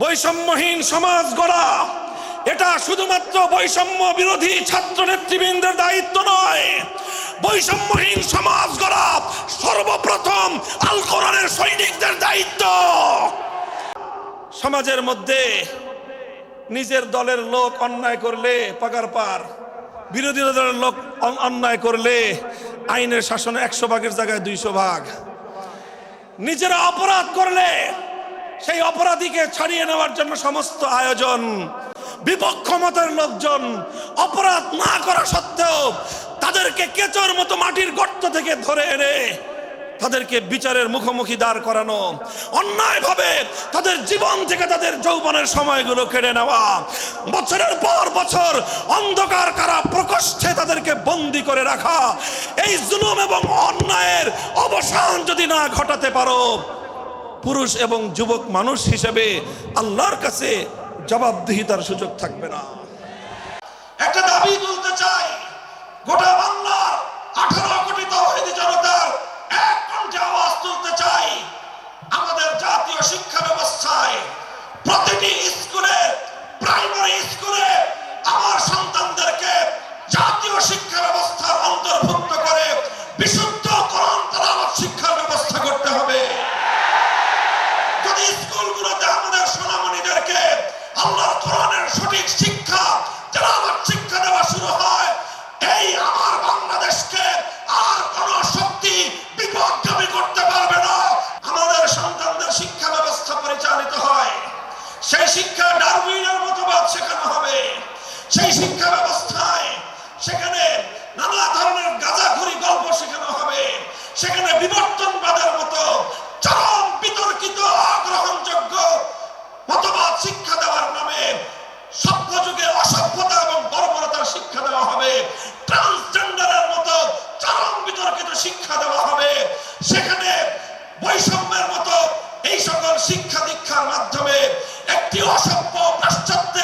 বৈষম্যহীন সমাজ গড়া। এটা শুধুমাত্র বৈষম্য বিরোধী ছাত্র নেতৃবৃন্দের দায়িত্ব নয়। বৈষম্যহীন সমাজ গড়া সর্বপ্রথম আল কোরআনের সৈনিকদের দায়িত্ব। সমাজের মধ্যে নিজের দলের লোক অন্যায় করলে পাগার পার, বিরোধী দলের লোক অন্যায় করলে আইনের শাসনে একশো ভাগের জায়গায় দুইশো ভাগ। নিজেরা অপরাধ করলে সেই অপরাধীকে ছাড়িয়ে নেওয়ার জন্য সমস্ত আয়োজন বিপক্ষ মতের লোকজন অপরাধ না করা সত্ত্বেও তাদেরকে কেচর মতো মাটির গর্ত থেকে ধরে এনে তাদেরকে বিচারের মুখোমুখি দাঁড় করানো, অন্যায়ভাবে তাদের জীবন থেকে তাদের যৌবনের সময়গুলো কেড়ে নেওয়া, বছরের পর বছর অন্ধকার কারা প্রকোষ্ঠে তাদেরকে বন্দি করে রাখা, এই জুলুম এবং অন্যায়ের অবসান যদি না ঘটাতে পারো পুরুষ এবং যুবক মানুষ হিসেবে আল্লাহর কাছে জবাবদিহিতার সুযোগ থাকবে না। একটা দাবি তুলতে চাই, গোটা বাংলার আঠারো কোটি তহিদি জনতার এক কণ্ঠে আওয়াজ তুলতে চাই। শেখানো হবে। সেই শিক্ষা ব্যবস্থায় সেখানে নানা ধরনের গাঁজাখুরি গল্প শেখানো হবে। সেখানে বিবর্তনবাদের মতো চরম বিতর্কিত অগ্রহণযোগ্য মতবাদ শিক্ষা দেওয়ার নামে সভ্য যুগে অসভ্যতা এবং বর্বরতার শিক্ষা দেওয়া হবে। ট্রান্সজেন্ডারের মতো চরম বিতর্কিত শিক্ষা দেওয়া হবে। সেখানে বৈষম্যের মতো এই সকল শিক্ষা দীক্ষার মাধ্যমে একটি অসভ্য পাশ্চাত্যের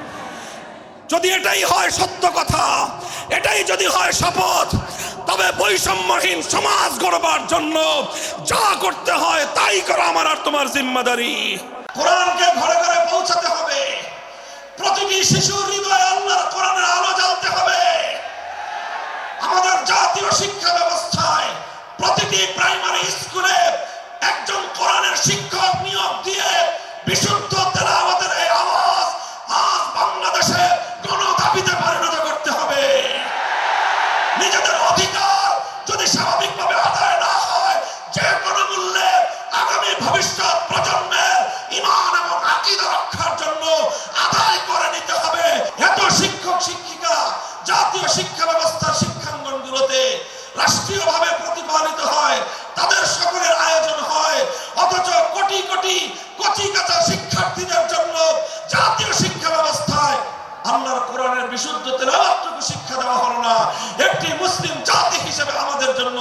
যদি এটাই হয় সত্য কথা, এটাই যদি হয় শপথ, তবে বৈষম্যহীন সমাজ গড়বার জন্য যা করতে হয় তাই করা আমার আর তোমার জিম্মাদারি। কোরআনকে ঘরে ঘরে পৌঁছাতে হবে। প্রতিটি শিশুর হৃদয়ে আল্লাহর কোরআনের আলো জ্বালতে হবে। আমাদের জাতীয় শিক্ষা ব্যবস্থায় প্রতিটি প্রাইমারি স্কুলে একজন কোরআনের শিক্ষক নিয়োগ ভবিষ্যৎ প্রজন্মের ইমান এবং আকিদা রক্ষার জন্য আদায় করে নিতে হবে। এত শিক্ষক, শিক্ষিকা, জাতীয় শিক্ষা ব্যবস্থার শিক্ষাঙ্গনগুলোতে রাষ্ট্রীয়ভাবে প্রতিপালিত হয়, তাদের সকলের আয়োজন হয়। অথচ কোটি কোটি কচি কাঁচা শিক্ষার্থীদের জন্য জাতীয় শিক্ষা ব্যবস্থায় আল্লাহর কোরআনের বিশুদ্ধ তেলাওয়াতটুকু শিক্ষা দেওয়া হলো না। একটি মুসলিম জাতি হিসেবে আমাদের জন্য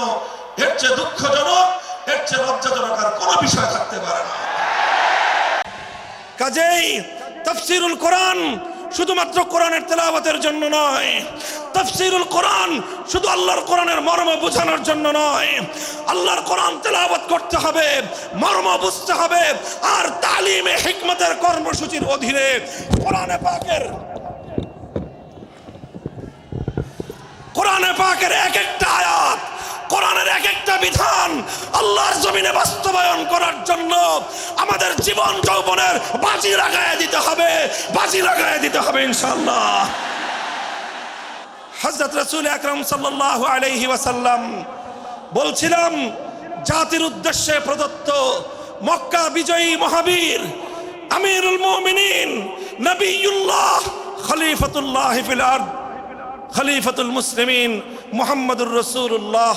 এর চেয়ে দুঃখজনক চেয়ে লজ্জাজনক আর কোনো বিষয় থাকতে পারে না। কাজেই তাফসিরুল কোরআন শুধুমাত্র কোরআনের তেলাওয়াতের জন্য নয়, তাফসিরুল কোরআন শুধু আল্লাহর কোরআনের মর্ম বোঝানোর জন্য নয়, আল্লাহর কোরআন তেলাওয়াত করতে হবে, মর্ম বুঝতে হবে, আর তালিমে হিকমতের কর্মসূচির অধীনে কোরআনে পাকের কোরআনে পাকের এক একটা আয়াত কোরআনের এক একটা বিধান আল্লাহর জমিনে বাস্তবায়ন করার জন্য আমাদের জীবন যৌবনের বাজি লাগায় দিতে হবে, বাজি লাগায় দিতে হবে ইনশাআল্লাহ। হজরত রসুল আকরম সাল্লাহ আলাইহি ওয়াসাল্লাম বলছিলাম, জাতির উদ্দেশ্যে প্রদত্ত মক্কা বিজয়ী মহাবীর আমিরুল মুমিনিন নবীউল্লাহ খলিফাতুল্লাহ ফিল আরদ, খলিফাতুল মুসলিমিন মোহাম্মদুর রসুল্লাহ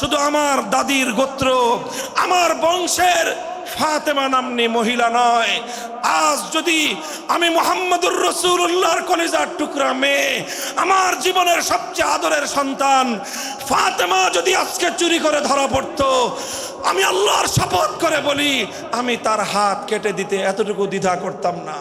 শুধু আমার দাদির গোত্র, আমার বংশের ফাতেমা নামনি মহিলা নয়। আজ যদি আমি মোহাম্মদুর রসুল্লাহর কলিজার টুকরা মেয়ে, আমার জীবনের সবচেয়ে আদরের সন্তান ফাতেমা যদি আজকে চুরি করে ধরা পড়তো, আমি আল্লাহর শপথ করে বলি, আমি তার হাত কেটে দিতে এতটুকু দ্বিধা করতাম না।